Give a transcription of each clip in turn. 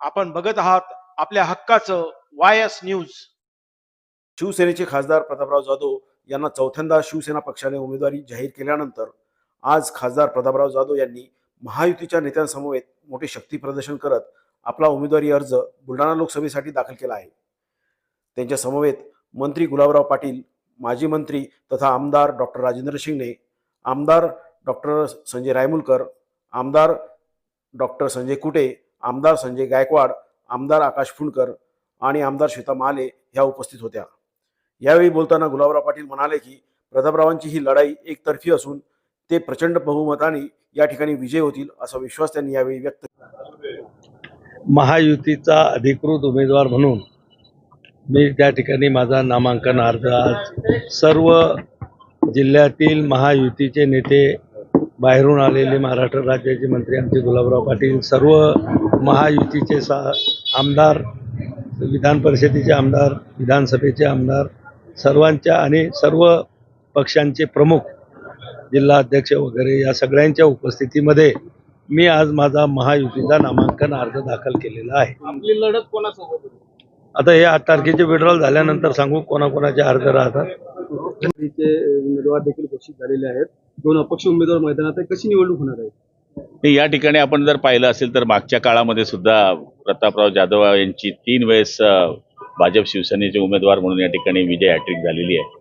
आपण बघत आहात आपल्या हक्काचं वाय एस न्यूज. शिवसेनेचे खासदार प्रतापराव जाधव यांना चौथ्यांदा शिवसेना पक्षाने उमेदवारी जाहीर केल्यानंतर आज खासदार प्रतापराव जाधव यांनी महायुतीच्या नेत्यांसमवेत मोठे शक्ती प्रदर्शन करत आपला उमेदवारी अर्ज बुलढाणा लोकसभेसाठी दाखल केला आहे. त्यांच्या समवेत मंत्री गुलाबराव पाटील माजी मंत्री तथा आमदार डॉक्टर राजेंद्र शिंगणे आमदार डॉक्टर संजय रायमुलकर आमदार डॉक्टर संजय कुटे आमदार संजय गायकवाड आमदार आकाश फुंडकर आणि आमदार श्वेता महाले ह्या उपस्थित होत्या. यावेळी बोलताना गुलाबराव पाटील म्हणाले की प्रतापरावांची ही लढाई एकतर्फी असून ते प्रचंड बहुमताने या ठिकाणी विजय होतील असा विश्वास त्यांनी यावेळी व्यक्त केला महायुतीचा अधिकृत उमेदवार म्हणून मी त्या ठिकाणी माझा नामांकन अर्ज आज सर्व जिल्ह्यातील महायुतीचे नेते बाहेरून आलेले महाराष्ट्र राज्याचे मंत्री आमचे गुलाबराव पाटील सर्व महायुतीचे सा आमदार विधान परिषदेचे आमदार विधानसभेचे आमदार सर्वांच्या आणि सर्व पक्षांचे प्रमुख जिल्हा अध्यक्ष वगैरे या सगळ्यांच्या उपस्थितीमध्ये मी आज माझा महायुतीचा नामांकन अर्ज दाखल केलेला आहे आपली लढत कोणासोबत? आता हे आठ तारखेचे विड्रॉल झाल्यानंतर सांगू कोणाकोणाचे अर्ज राहतात उमेदवार देखील घोषित झालेले आहेत. दोन अपक्ष उमेदवार मैदानात आहे. कशी निवडणूक होणार आहे? या ठिकाणी आपण जर पाहिलं असेल तर मागच्या काळामध्ये सुद्धा प्रतापराव जाधव यांची तीन वेळेस भाजप शिवसेनेचे उमेदवार म्हणून या ठिकाणी विजय हॅट्रिक झालेली आहे.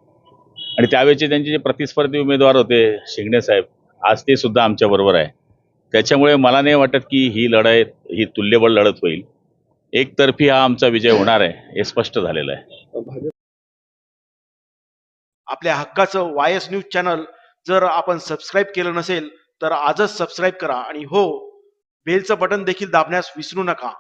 आणि त्यावेळेचे त्यांचे जे प्रतिस्पर्धी उमेदवार होते शिंगणे साहेब आज ते सुद्धा आमच्या बरोबर आहे. त्याच्यामुळे मला नाही वाटत की ही लढाई ही तुल्यबळ लढत होईल. एकतर्फी हा आमचा विजय होणार आहे हे स्पष्ट झालेलं आहे. आपल्या हक्काचं वाय एस न्यूज चॅनल जर आपण सबस्क्राईब केलं नसेल तर आजच सबस्क्राईब करा. आणि हो बेलचं बटन देखील दाबण्यास विसरू नका.